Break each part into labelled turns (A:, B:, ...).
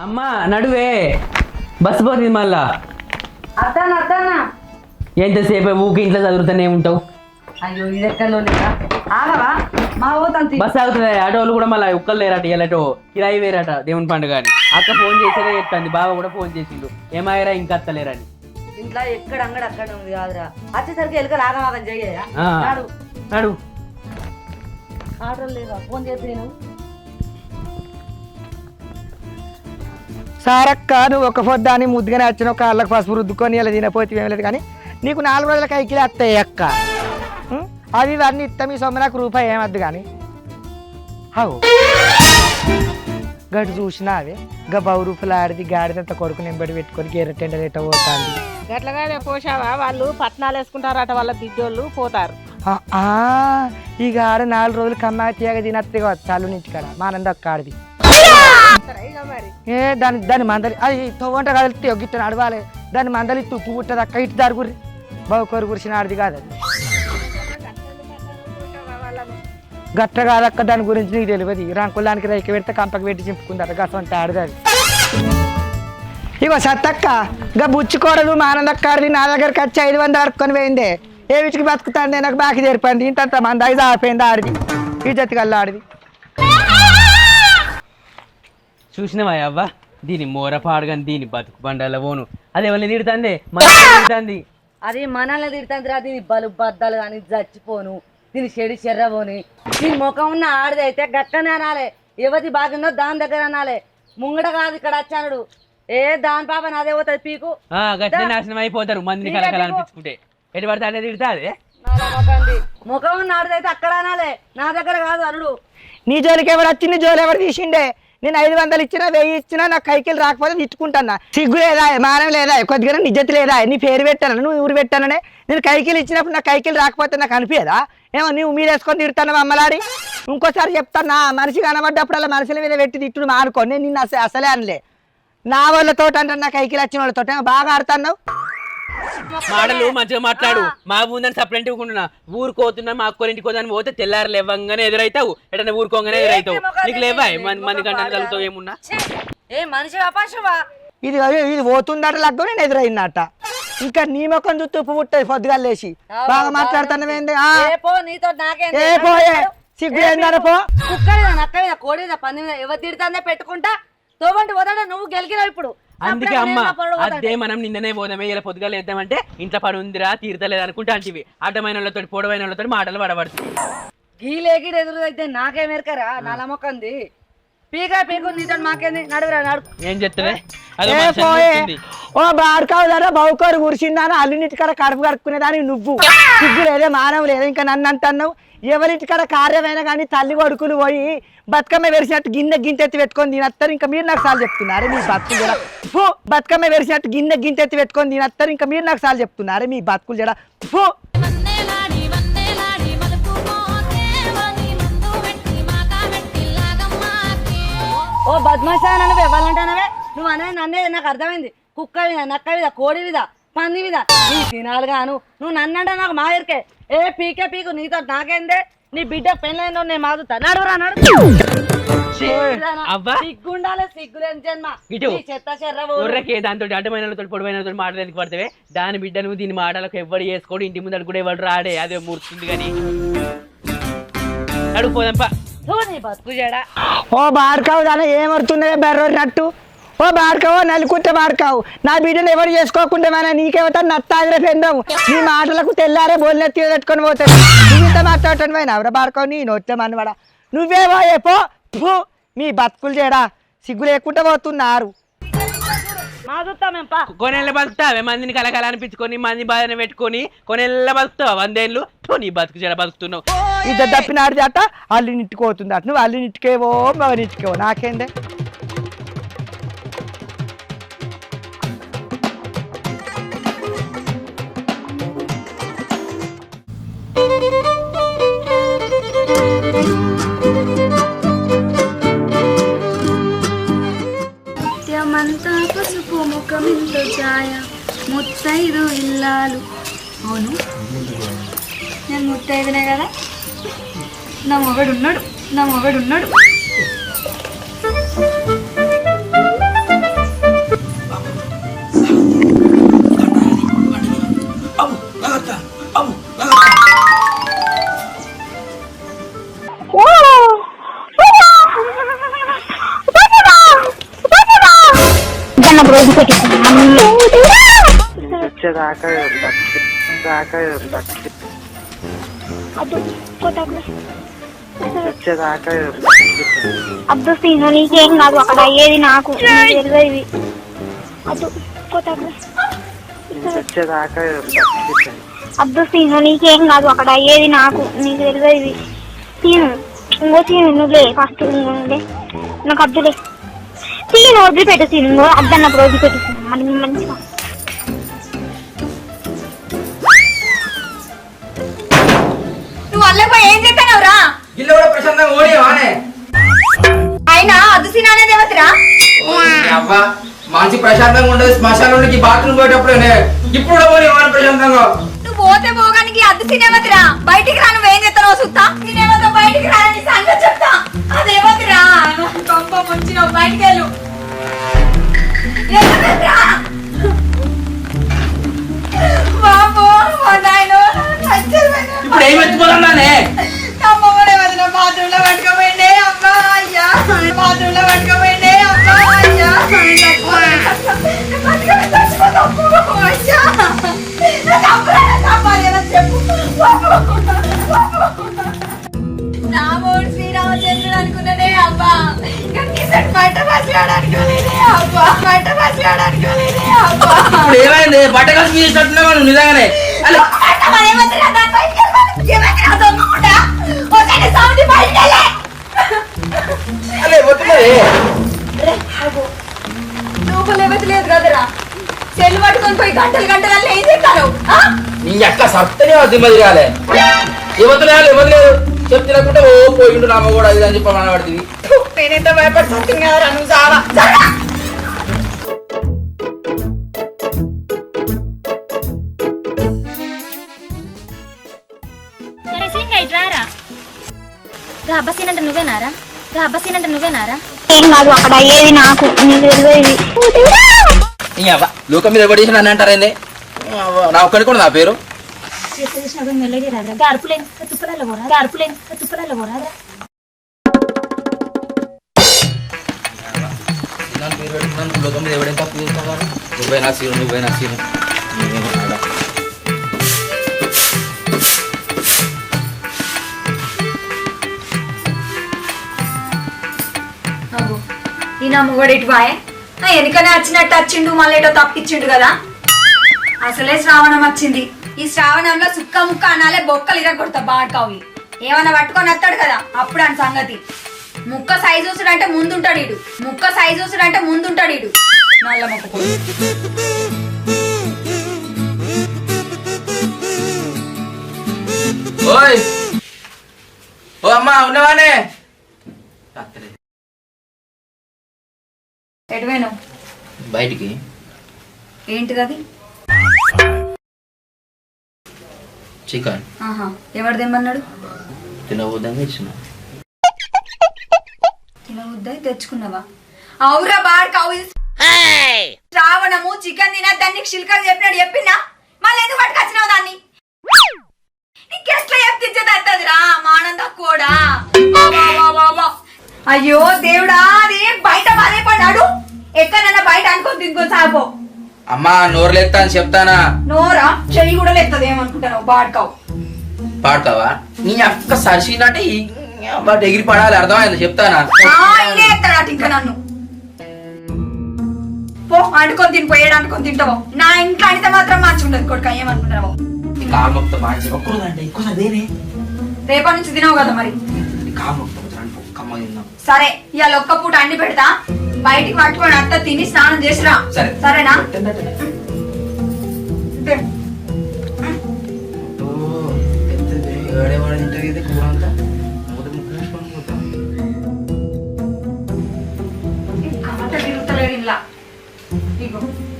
A: అమ్మా నడువే. బస్ పోతుంది మళ్ళా.
B: అద్దానా అద్దానా?
A: ఎంతసేపు ఊకి ఇంట్లో చదువుతూనే ఉంటావు?
B: అయ్యో ఇది లేదా ఆగవా? మా
A: ఆగుతుంది ఆటోలు కూడా మళ్ళీ ఉక్కలు లేరట ఇలాటో కిరాయి వేరట దేవుని పండుగ అని. అక్క ఫోన్ చేసేదే చెప్తాంది. బావ కూడా ఫోన్ చేసిండు. ఏమాయరా ఇంకా అత్తలేరని.
B: ఇంట్లో ఎక్కడ అంగడి అక్కడ ఉంది కాదురా. వచ్చేసరికి ఎలుకలు ఆగమాగం చెయ్యా
A: ఆ.
B: నాడు.
A: నడు.
B: ఆర్డర్ లేదా ఫోన్ చేసి నేను
C: సారక్క నువ్వు ఒక పొద్దాన్ని ముద్దుగానే వచ్చిన ఒక అల్లకు పసుపు రుద్దుకొని ఇలా తినపోతే ఏం లేదు కానీ నీకు నాలుగు రోజుల కైకిలే వస్తాయి అక్క? అవి ఇవన్నీ ఇస్తాం ఈ సొమ్ము నాకు రూపాయి ఏమద్దు కానీ. అవు. గడు చూసినా అవి గా బౌ రూపాయలు ఆడిది గాడిదంత కొడుకు నింబడి పెట్టుకొని గేరెట్టెండలు ఎట్ట పోతాంది?
D: గట్లగానే పోషావా? వాళ్ళు పట్నాలు వేసుకుంటారట వాళ్ళ బిడ్డోళ్ళు పోతారు.
C: ఈ గాడ నాలుగు రోజులు కమ్మాతియాగా తినత్తిగా చాలు నుంచి కదా మా నంద ఒక్క ఆడిది. ఏ దాని దాని మందలి అది తవ్వంట కదిలితే గిట్ట నడవాలి. దాని మందలి తుప్పు పుట్టదు అక్క ఇటు దారి గురి. బావు కొరు కురిసిన ఆడిది కాదు గట్ట కాదక్క దాని గురించి నీకు తెలియదు. రంకులానికి రైకి పెడితే కంపకి పెట్టి చింపుకుందట గసంత ఆడిది అది. ఇగో సత్తక్క గా బుచ్చుకోడలు మానందక్క ఆడిది నా దగ్గరికి వచ్చి ఐదు వందలు అడుక్కొని పోయిందే. ఏ విచికి బతుకుతాను నాకు బాకి తెరిపోయింది ఇంత మంది ఐదు ఆడిపోయింది ఆడిది. ఈ జతికల్లా ఆడిది.
A: చూసినవా అవ్వ దీని మోర పాడగాని దీని బతుకు బండాల పోను అది ఎవరిని తిడుతుంది? తిడుతుంది.
B: అది మనల్ని తిడుతుంది రా దీని బలు బద్దలు కానీ చచ్చిపోను. దీని చెడి చెర్రబోని దీని ముఖం ఉన్న ఆడిది అయితే గట్టనే అనాలే. ఎవరి బాగుందో దాని దగ్గర అనాలే. ముంగడ కాదు ఇక్కడ వచ్చానుడు ఏ దాని పాప నాదే పోతుంది పీకు?
A: గట్టిన నాశనం అయిపోతారు మందిని కలకల అనిపించుకుంటే. ఎటు పడితే అనే తిడుతుంది?
B: ముఖం ఉన్న ఆడిది అయితే అక్కడ అనాలే. నా దగ్గర కాదు అనుడు
C: నీ జోలికి ఎవరు వచ్చింది? జోలి ఎవరు తీసిండే? నేను ఐదు వందలు ఇచ్చినా వెయ్యి ఇచ్చినా నాకు కైకిలు రాకపోతే తిట్టుకుంటాను సిగ్గు లేదా? మానం లేదా? కొద్దిగా నిజత లేదా? నీ పేరు పెట్టాను నువ్వు ఊరు పెట్టాననే నేను కైకిలు ఇచ్చినప్పుడు నాకు కైకిలు రాకపోతే నాకు అనిపించదా ఏమో నువ్వు మీరు వేసుకొని తిడతాను అమ్మలాడి. ఇంకోసారి చెప్తాను నా మనిషి కనబడ్డప్పుడల్లా మనుషుల మీద పెట్టి తిట్టుడు మానుకో. నేను నిన్ను అసలే అనలే. నా వాళ్ళతో అంటే నా కైకిలు వచ్చిన వాళ్ళతో బాగా ఆడుతున్నావు.
A: మాటలు మంచిగా మాట్లాడు. మా ముందని సప్లెంట్ ఇవ్వకుండా ఊరుకోతున్నా మా అక్కోరింటికి పోదని పోతే తెల్లారు లేవంగానే ఎదురైతావు. ఎటన్నా ఊరుకోగానే ఎదురైతావు. నీకు లేవా? మంది గంటలు కలుగుతావు ఏమున్నా!
B: ఏ మనిషి అపాశవా?
C: ఇది ఇది పోతుందట లగ్గ నేను ఎదురైందట. ఇంకా నీ ముఖం చూస్తూ ఉప్పు పుట్టది పొద్దుగా లేచి. బాగా మాట్లాడుతున్నావేంది ఆ?
B: ఏ పో నీతో నాకేం
C: ఏ పోయే సిగ్గు ఏందన పో.
B: మీద ఎవరు తిడుతుందే పెట్టుకుంటా? తోబంటి పోతాడా? నువ్వు గెలికినావు ఇప్పుడు.
A: అందుకే అమ్మ. అదే మనం నిన్ననే పోదామే ఇలా పొద్దుగా వేద్దామంటే ఇంట్లో పడి ఉందిరా తీరతలేదు అనుకుంటా అంటివి. అడ్డమైన వాళ్ళతో పొడవైన వాళ్ళతో మాటలు పడబడుతుంది
B: గీలేకి ఎదురు అయితే నాకేం ఎరకరా నా మొక్కంది పీక పీకు నీతో మాకేంది? నడువురా నడు
A: ఏం అనిపిస్తుంది.
C: ఓ బాడుకావు ధర బౌకోరు కురిసిందాను అల్లునిటికాడ కడుపు కడుక్కునేదానికి నువ్వు. సిగ్గు లేదే మానవు లేదా ఇంకా నన్ను అంటున్నావు ఎవరింటికాడ కార్యమైనా కానీ తల్లి కొడుకులు పోయి బతుకమ్మ వెరిసినట్టు గిన్నె గింతెత్తి పెట్టుకొని తినత్తారు. ఇంకా మీరు నాకు సార్లు చెప్తున్నారు మీ బతుకులు జడ. ఫు బతుకమ్మ వెరిసినట్టు గిన్నె గింతెత్తి పెట్టుకొని తినత్తారు. ఇంకా మీరు నాకు సార్లు చెప్తున్నారు మీ బతుకులు జడ. ఫు.
E: వందేలాడి వందేలాడి మలుపు మోతేవని ముందు వెట్టి మాక వెట్టి లాగమ్మాకే
B: ఓ బద్మాషా నన్ను ఇవ్వాలంటానవే నువ్వు అనేది నన్నే నాకు అర్థమైంది. కుక్క మీద నక్క మీద కోడి మీద పంది మీద. నీ తినాలి గాను నువ్వు నన్నంటే నాకు మా ఎరికే ఏ పీకే పీకు నీతో నాకేందే? నీ బిడ్డ పెళ్ళైందో నేను మాదుతా నడురా నడు
A: అవ్వా.
B: సిగ్గుండాలి సిగ్గులేని జన్మ.
A: ఇటు.
B: ఈ చెత్త చెర్ర
A: ఊర్రకే దాంతో అడ్డమైన వాళ్ళతో పొడవైన వాళ్ళతో మాటలు పడితే దాని బిడ్డ నువ్వు దీని మాటలకు ఎవ్వడు చేసుకోడు. ఇంటి ముందర కూడా ఎవడు రాడే? అదే మూర్తుంది కానీ. అడుగు పోదంపా.
B: నీ బతుకు జడా.
C: ఓ బాడుకావు దాని ఓ బాడుకావు నలుకుంటే బాడుకావు. నా బిడ్డను ఎవరు చేసుకోకుండా మన నీకేమవుతా నత్తాదిరే పెందాము నీ మాటలకు తెల్లారే బోల్లెత్తి పెట్టుకొని పోతాడు నువ్వు ఇంత మాట్లాడటం పోయినా? ఎవరా బాడుకావు? నీ నోట్లే మనవాడా నువ్వే పోయే పో. ఫు, మీ బతుకులు చేయడా? సిగ్గు లేకుండా పోతున్నారు.
A: కొనేళ్ళ బతుకుతావే? మందిని కలకల అనిపించుకొని మంది బాధన పెట్టుకొని కొనేళ్ళ బతుకుతావా? వందేళ్ళు? తో నీ బతుకు జడ బతుకుతున్నావు?
C: ఇద్దరు తప్పినాడు అట అల్లు నిట్టుకు పోతుంది అట. నువ్వు అల్లు నిట్టుకేవో మగ నిట్టుకేవో నాకేందే?
E: సెట్ అయితేనే కదా నా మొగడు ఉన్నాడు నా మొగడు ఉన్నాడు వచ్చేదాకా దాకా
F: అద్దు సీను నీకేం కాదు అక్కడ అయ్యేది నాకు నీకు తెలియదు అద్దు కొట్టకు. అద్దు సీను నీకేం కాదు అక్కడ అయ్యేది నాకు నీకు తెలియదు సీను ఇంకో సీను నువ్వులే ఫస్ట్ ఇంకోలే నాకు అద్దులే సీను వదిలిపెట్టు సీను ఇంకో అద్దన్నప్పుడు వదిలిపెట్టు మరి మంచిగా
G: అవ్వా మంచి ప్రశాంతంగా ఉండదు. శ్మశానానికి బాత్రూమ్ పోయేటప్పుడే ఇప్పుడు పోనీ ప్రశాంతంగా.
E: నువ్వు పోతే పోగానికి అద్దు సినేమతిరా బయటికి రా నువ్వేం చేస్తానో చూస్తా. సినేమాతో బయటికి రా నీ సంగతి చెప్తా. అదేమతిరా గొప్ప ముంచినావు బయటికి వెళ్ళు.
G: ఇప్పుడు ఏం
E: వదిన బాత్రూంలో పట్టుకోపోయిండే? అమ్మా అయ్యా బాత్రూంలో పట్టుకోపోయిండే. అమ్మా
G: ఇప్పుడు ఏమైంది? బట్ట కలిసి చేసినట్టున్నావా నువ్వు నిజంగానే? అలా అలే వద్దులే
E: లేదు కదరా. సెల్ పట్టుకొని పోయి గంటలు గంటలు ఏం
G: నీ అక్క సత్తనే చెప్తున్నకుంటే ఓ పోయిండు నామ కూడా అది అని చెప్పి మానబడుతుంది
E: నేనెంత భయపడుతుంది కదరా నువ్వు చాలా
F: సరే సింగ్ అయితే రారా రా బస్సీన్ అంటే నువ్వేనారా? నువ్వేనారా? ఏం కాదు అక్కడ అయ్యేది నాకు. నీకు తెలియదు
G: నీ అవ్వ లోకం మీద ఎవరు చేసిన అని అంటారేంది నా ఒక్కడి కూడా నా పేరు?
F: చేసేసినప్పుడు మెల్లగా రాదురా గడుపులేం తుప్పలలో పోరా గడుపులేం తుప్పలలో పోరాదా
G: నా పేరు పెట్టుకున్నాను లోకం మీద ఎవడేం తప్పు చేస్తావు నువ్వే నా సీను నువ్వే నా సీను.
E: ఈ నా మొగడు ఇటు బాయ్? వెనుకనే వచ్చినట్టు వచ్చిండు మళ్ళీ ఏటో తప్పించిండు కదా? అసలే శ్రావణం వచ్చింది ఈ శ్రావణంలో సుక్క ముక్క అనాలే బొక్కలు ఇరగొడతా బాడ్కావి. ఏమన్నా పట్టుకొని వస్తాడు కదా? అప్పుడు అని సంగతి. ముక్క సైజు చూసుడు అంటే ముందుంటాడు ఇడు ముక్క సైజు చూసుడు అంటే ముందుంటాడు ఇడు నల్ల మొక్క
G: ఓయ్! ఓ అమ్మా ఉన్నవానే? బయటికి.
E: ఏంటిది అది
G: చికెన్.
E: ఆహా ఎవరు తెమ్మన్నాడు?
G: తినవద్దని ఇచ్చిన.
E: తెచ్చుకున్నావా? అవురా బాడుకావు ఇది. శ్రావణము చికెన్ తినద్దని శిల్కలు చెప్పినాడు చెప్పినా? మళ్ళీ ఎందుకు పట్టుకొచ్చినావు దాన్ని? నీకెట్లా చెప్తించదు రా మానంద కూడా అయ్యో దేవుడా అది బయట బాధే పడ్డాడు ఎక్కడన్నా బయట అనుకొని తినుకో సాపో.
G: అమ్మా నోరు లేస్తా అని చెప్తానా?
E: నోరా? చెయ్యి కూడా లేస్తుంది ఏమనుకుంటావు బాడుకావు
G: పాడతావా నీ అక్క సరిసిందంటే బట్ ఎగిరి పడాలి అర్థమైంది? చెప్తానా?
E: ఇంకా నన్ను. పో అనుకొని తిని పోయాడు అనుకొని తింటావు. నా ఇంట్లో అడితే మాత్రం మంచిగా ఉండదు కొడుక ఏమనుకుంటున్నావు?
G: మార్చి
E: రేపటి నుంచి తినవు కదా మరి. సరే ఇవాళ ఒక్క పూట అండి పెడతా. బయటికి పట్టుకొని అంతా తిని స్నానం చేసిరా.
G: సరే.
E: సరేనా?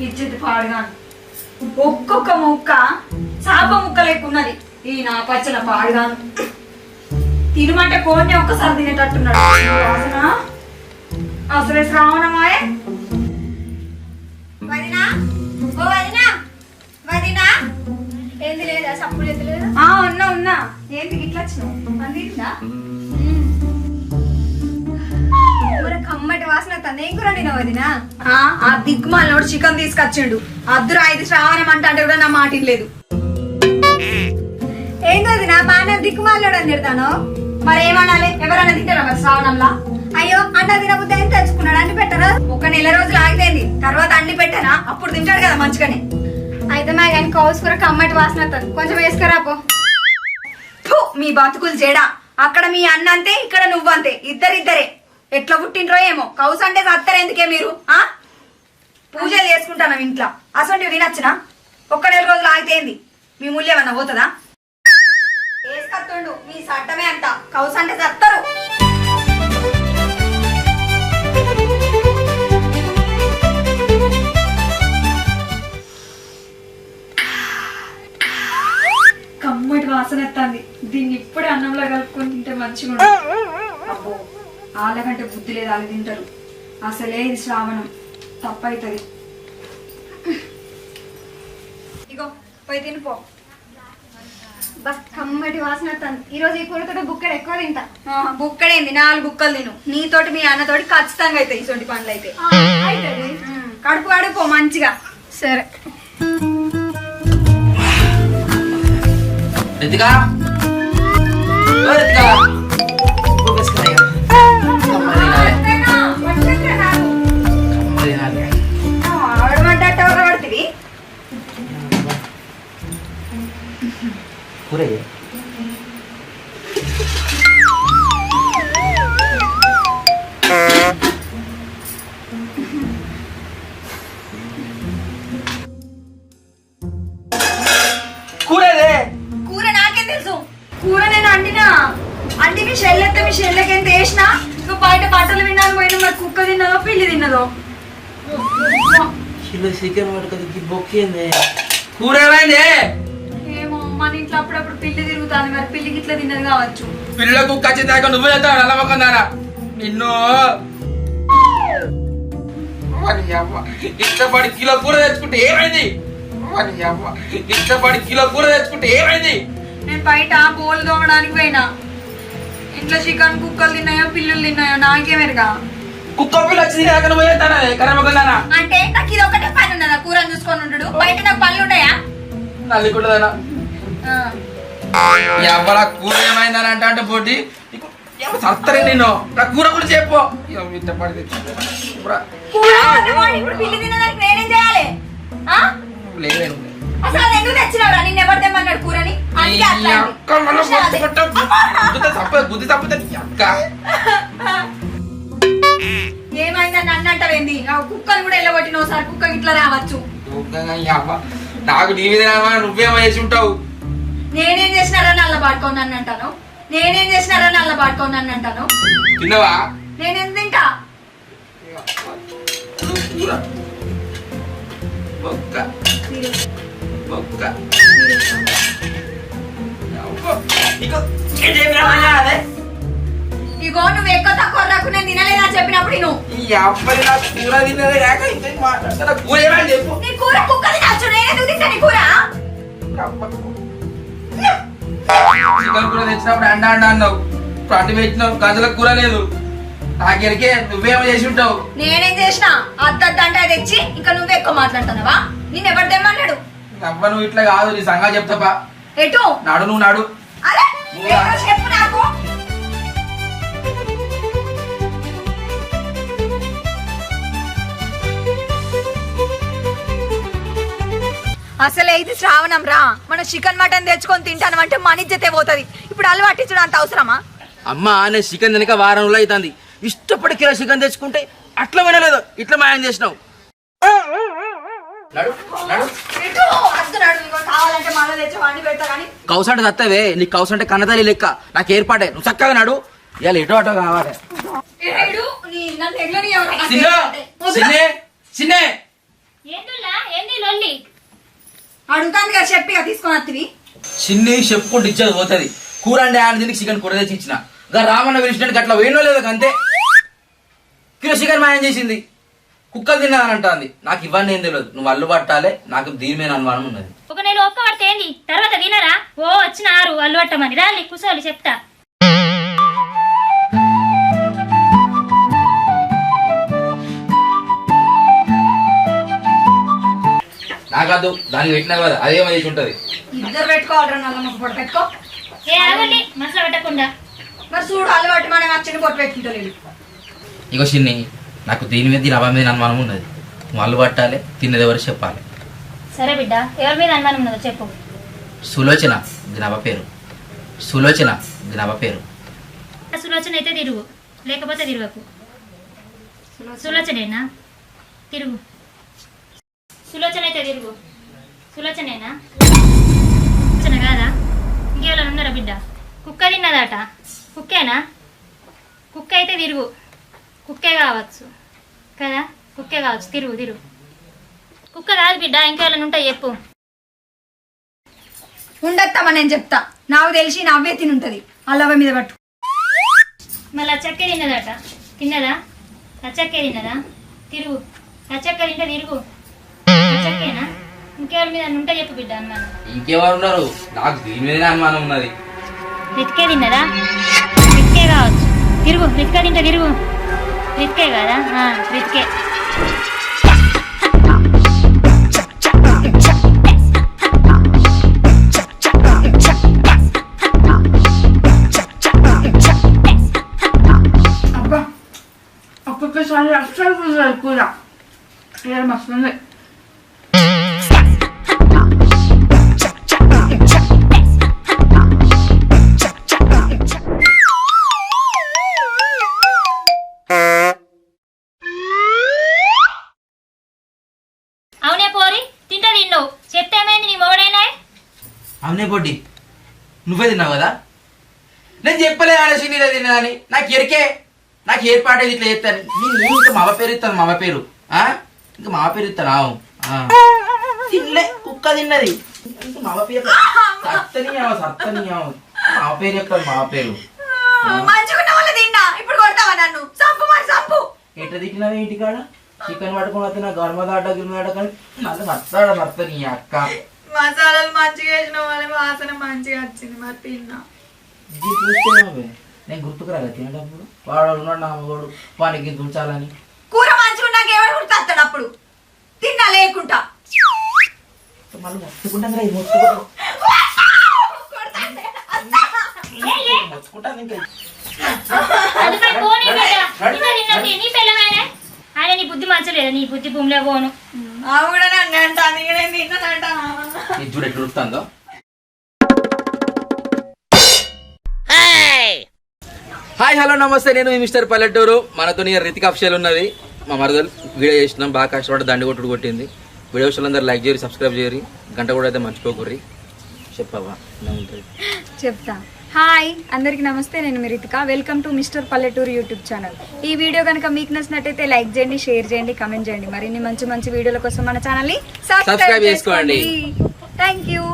E: ఇచ్చేది పాడుగా. ఒక్కొక్క ముక్క చాప ముక్క లేకున్నది. ఈ నా పచ్చల పాడుగాను తినమంటే కోడిని ఒక్కసారి తినేటట్టున్నాడు. అసలే శ్రావణమాయే వదినా? ఓ వదినా? వదినా?
F: ఏంది లేదా? సప్పుడు ఏంది లేదా?
E: ఆ ఉన్నా ఉన్నా. ఏంటి ఇట్లా వచ్చినావు? అందిందా
F: కూర కమ్మటి
E: వాసన కూర వదినా? ఆ, చికెన్ తీసుకొచ్చిండు. అద్దురు ఐదు శ్రావణం అంట అంటే కూడా నా మాట లేదు ఏం వదినా? బాగానే దిక్కుమాలోడు అని తిడతాను? మరి ఏమనాలి ఎవరైనా తింటారా మరి శ్రావణంలా? అయ్యో అన్న తినబుద్ధి అని తెచ్చుకున్నాడు అన్ని పెట్టరా? ఒక నెల రోజులు ఆగిపోయింది. తర్వాత అన్ని పెట్టానా? అప్పుడు తింటాడు కదా మంచిగానే. అయితే మా కానీ కౌసు కూర కమ్మటి వాసన వస్తుంది. కొంచెం వేసుకురా పో. ఫు, మీ బతుకులు చేడా అక్కడ మీ అన్న అంతే ఇక్కడ నువ్వంతే ఇద్దరిద్దరే. ఎట్లా పుట్టిండ్రో ఏమో. కౌసు అంటే సత్తరు ఎందుకే మీరు ఆ? పూజలు చేసుకుంటాను ఇంట్లో. అసలు తినచ్చునా? ఒక్క నెల రోజులు ఆగితేంది మీ మూల్యం పోతుందా? వేసుకత్తుండు మీ సట్టమే అంత. కౌసు అంటే సత్తరు. వాసన ఎత్తాంది దీన్ని ఇప్పుడే అన్నంలో కలుపుకొని తింటే మంచిగా ఉంటుంది అబ్బో వాళ్ళకంటే బుద్ధి లేదు వాళ్ళు తింటారు. అసలే ఇది శ్రావణం. తప్పైతుంది. ఇగో పోయి తినిపో.
F: కమ్మటి వాసన వస్తుంది ఈ రోజు ఈ కూరతో బుక్కడు ఎక్కువ తింటా.
E: బుక్కడేంది నాలుగు బుక్కలు తిను. నీతోటి మీ అన్నతోటి ఖచ్చితంగా అవుతాయి ఇటువంటి పనులు అయితే కడుపు కడుపో మంచిగా.
F: సరే.
G: రితికా ఓ రితికా ఓ బిస్కెట్ అయ్యా. కమ్మరి తినాలి. కమ్మరి తినాలి.
E: ఆడమంటే పడుతుంది
G: కూర
E: నేను అండినా అండి మీ షెల్లెత్తే మీ షెల్లెకి ఎంత వేసినా నువ్వు బయట బట్టలు విన్నాను పోయినా మరి కుక్క తిన్నదో పిల్లి తిన్నదో.
G: కిలో చికెన్ పట్టుకొని బొక్కింది కూర ఏమైంది?
E: ఏమో మన ఇంట్లో అప్పుడప్పుడు పిల్లి తిరుగుతుంది మరి పిల్లికి ఇట్లా తిన్నది కావచ్చు.
G: పిల్లకు ఖచ్చితంగా నువ్వు వెళ్తావు అలవకున్నారా నిన్ను. ఇష్టపడి కిలో కూర తెచ్చుకుంటే ఏమైంది? ఇష్టపడి కిలో కూర తెచ్చుకుంటే ఏమైంది?
E: నేను బయట బోల్ తోమడానికి పోయినా. ఇంట్లో చికెన్ కుక్కలు తిన్నాయో పిల్లులు తిన్నాయో నాకేమెరుగా?
G: కుక్క పిల్ల వచ్చింది కాక నువ్వు కర్మకున్నానా
E: అంటే నాకు ఇది ఒకటే పని ఉన్నదా? కూరని చూసుకొని ఉంటాడు బయట నాకు పనులు ఉంటాయా?
G: నల్లికుంటదనా. ఎవ్వల కూర ఏమైందని అంటే అంటే పోటీ సత్తరే నేను నా కూర కూడా చెప్పు. ఇష్టపడి తెచ్చుకుంటా
E: కూర ఇప్పుడు పిల్లి తినడానికి నేనేం చేయాలి? ఆ? అసలు అది ఎందుకు తెచ్చినావురా? నిన్ను ఎవరు తెమ్మన్నాడు కూరని? అందుకే అట్లా అయింది.
G: గుద్ది తప్పితే అక్క.
E: ఏమైందని నన్ను అంటావేంది? ఆ కుక్కని కూడా వెళ్ళగొట్టిన ఒకసారి. కుక్క ఇట్లా రావచ్చు.
G: ఈ అవ్వ. నాకు నీ మీద రావా, నువ్వేమో చేసి ఉంటావు.
E: నేనేం చేసినారని అల్ల పాడుకోని నన్ను అంటాను? నేనేం చేసినారని అల్ల పాడుకోని నన్ను అంటాను?
G: తిన్నవా?
E: నేనేం తింటా?
G: కూర బొక్క ఇదేం రామాయణ అదే?
E: ఇగో నువ్వు ఎక్కువ తక్కువ రాకు నేను తినలేదా చెప్పినప్పుడు నువ్వు
G: ఈ అబ్బాయి నా కూర తిన్నదే కాక ఇంత మాట్లాడతా కూర ఏమని చెప్పు.
E: నీ కూర కుక్క తినచ్చు నేనే తింటా నీ కూర?
G: చికెన్ కూర తెచ్చినప్పుడు అండ అండ అన్నావు. ఇప్పుడు అండి పెట్టినావు గంజల కూర లేదు. నాకెరికే నువ్వేమో చేసి ఉంటావు.
E: నేనేం చేసిన అంటే తెచ్చి ఇంకా నువ్వే ఎక్కువ మాట్లాడుతున్నావా? నేను ఎవరు తెమ్మన్నాడు?
G: అవ్వ నువ్వు ఇట్లా కాదు నీ సంగా చెప్తాపా.
E: ఎటు?
G: నాడు నువ్వు నాడు.
E: అరే చెప్పు నాకు. అసలే ఇది శ్రావణం రా. మనం చికెన్ మటన్ తెచ్చుకొని తింటాను అంటే మన ఇజ్జతే పోతుంది. ఇప్పుడు అలవాటించడం అంత అవసరమా?
G: అమ్మ నేను చికెన్ తినక వారం రోజులు అవుతుంది. ఇష్టపడి కిలో చికెన్ తెచ్చుకుంటే అట్లా వినలేదు. ఇట్లా మాయం చేసినావు.
E: కానీ.
G: కౌసంటే తత్తవే నీకు కౌసంటే కన్నతల్లి లెక్క. నాకు ఏర్పాటే నువ్వు చక్కగా నాడు. ఇవాళ ఎటో అటో కావాలి.
E: ఏడు నీ నన్ను ఎగ్లని ఎవరు
G: చిన్న
E: అడుగుతాను చెప్పి తీసుకొని వస్తుంది
G: చిన్ని చెప్పుకుంటూ ఇచ్చేది పోతుంది. కూర అంటే ఆయన దీనికి చికెన్ కూర తెచ్చి ఇచ్చిన. రామన్న పిలిచినట్టు అట్లా వేయనో లేదో అంతే కిలో చికెన్ మాయం చేసింది. కుక్కలు తిన్నదని అంటుంది నాకు ఇవన్నీ ఏం తెలియదు నువ్వు అల్లు పట్టాలే నాకు దీని మీద అనుమానం ఉన్నది.
H: ఒక నెల ఒక్క పడితే తర్వాత తినరా? ఓ వచ్చిన ఆరు అల్లు పట్టమని. దాన్ని కుసోలు చెప్తా.
G: నాకాదు దానికి పెట్టినా కదా అదే మంచి ఉంటది.
E: ఇద్దరు పెట్టుకోవాలరా పెట్టుకో.
H: ఏ మనసులో పెట్టకుండా.
E: మరి చూడు అలవాటు మనం వచ్చిన పొట్టు పెట్టుకుంటా
G: ఇగో చిన్ని నాకు దీని మీద దీని అవ్వ మీద అనుమానం ఉన్నది. వాళ్ళు పట్టాలి తిన్నది ఎవరు చెప్పాలి?
H: సరే బిడ్డ ఎవరి మీద అనుమానం ఉన్నదో చెప్పు.
G: సులోచన దీని పేరు. సులోచన దీని అవ్వ పేరు.
H: సులోచన అయితే తిరుగు. లేకపోతే తిరగకు. సులోచనేనా? తిరుగు. సులోచన అయితే తిరుగు. సులోచనేనా? సులోచన కాదా? ఇంకెవరైనా ఉన్నారా బిడ్డ? కుక్క తిన్నదట. కుక్కేనా? కుక్క అయితే తిరుగు. కుక్కే కావచ్చు. కదా కుక్కే కావచ్చు. తిరుగు తిరుగు కుక్క కాదు బిడ్డ ఇంకెవరైనా ఉంటాయి చెప్పు.
E: ఉండత్తమ్మా నేను చెప్తా. నాకు తెలిసి నవ్వే తినుంటది అల్లవ మీద పట్టు.
H: మళ్ళీ అచ్చక్కే తిన్నదట. తిన్నదా? అచ్చక్కే తిన్నదా? తిరుగు. అచ్చక్క తింటే తిరుగు. అచ్చక్కేనా ఇంకెవరి మీద ఉంటే చెప్పు బిడ్డ అనుమానం
G: ఇంకెవరు ఉన్నారు? నాకు దీని మీదనే అనుమానం ఉన్నది.
H: రితికే తిన్నదా? రితికే కావచ్చు. తిరుగు. రితికే తింటే తిరుగు. రితికే కదా ఆ,
E: ఒక్కొక్కసారి అస్సలు కుదరదు కూర మస్తుంది
G: పొట్టి నువ్వే తిన్నావు కదా? నేను చెప్పలే అనేసి నీదే తిన్నా అని నాకు ఎరికే. నాకు ఏర్పాటు ఇట్లా చేస్తాను? నేను ఇంకా మావ పేరు ఇస్తాను మావ పేరు. ఆ? ఇంకా మావ పేరు ఇస్తాను ఆవు. తినలే కుక్క తిన్నది. మావ పేరు సత్తనియావు సత్తనియావు మావ పేరు చెప్తాను మావ పేరు.
E: మంచిగున్న వాళ్ళు తిన్నా. ఇప్పుడు కొడతావా నన్ను? సంపు మరి సంపు
G: ఎట్లా తిట్టినావు ఏంటి కాడ చికెన్ పట్టుకుని వస్తే నా గర్మ దాట గిర్మ దాట కానీ నన్ను సత్తాడ సత్త నీ అక్క?
E: మసాలాలు మంచిగా వేసిన వాళ్ళ వాసన మంచిగా వచ్చింది మరి తిన్నా.
G: ఇది చూస్తున్నావే నేను గుర్తుకురాగా తినేటప్పుడు. వాడు ఉన్నాడు నా మగవాడు వానికి దుంచాలని
E: కూర మంచిగా ఉన్నాక ఎవరు గుర్తొస్తాడు అప్పుడు? తిన్నా లేకుండా
G: మళ్ళీ మొత్తుకుంటాను ఇది మొత్తుకుంటాను. మొత్తుకుంటాను ఇంకా.
H: ఆయన నీ బుద్ధి మంచలేదా నీ బుద్ధి భూమిలో పోను.
E: ఆమె కూడా నన్ను అంటాను ఇక నేను తిన్నానంట
G: ఇది చూడు ఎట్లా ఉడుకుతుందో. హాయ్ హలో నమస్తే. నేను మీ మిస్టర్ పల్లెటూరు. మనతో రితిక్ అఫ్షల్ ఉన్నది. మా మరదలు వీడియో చేసినాం బాగా కష్టపడి దండి కొట్టుడు కొట్టింది. వీడియో అందరూ లైక్ చేయరు సబ్స్క్రైబ్ చేయరు. గంట కూడా అయితే మర్చిపోకుర్రి. చెప్పవా?
E: చెప్తా. హాయ్ అందరికీ నమస్తే నేను Mirithika welcome to mister Palleturu YouTube channel ఈ వీడియో కనుక మీకు నచ్చినట్టయితే లైక్ చేయండి షేర్ చేయండి కమెంట్ చేయండి. మరిన్ని మంచి మంచి వీడియోల కోసం మన ఛానల్ని
G: Subscribe చేసుకోండి.
E: Thank you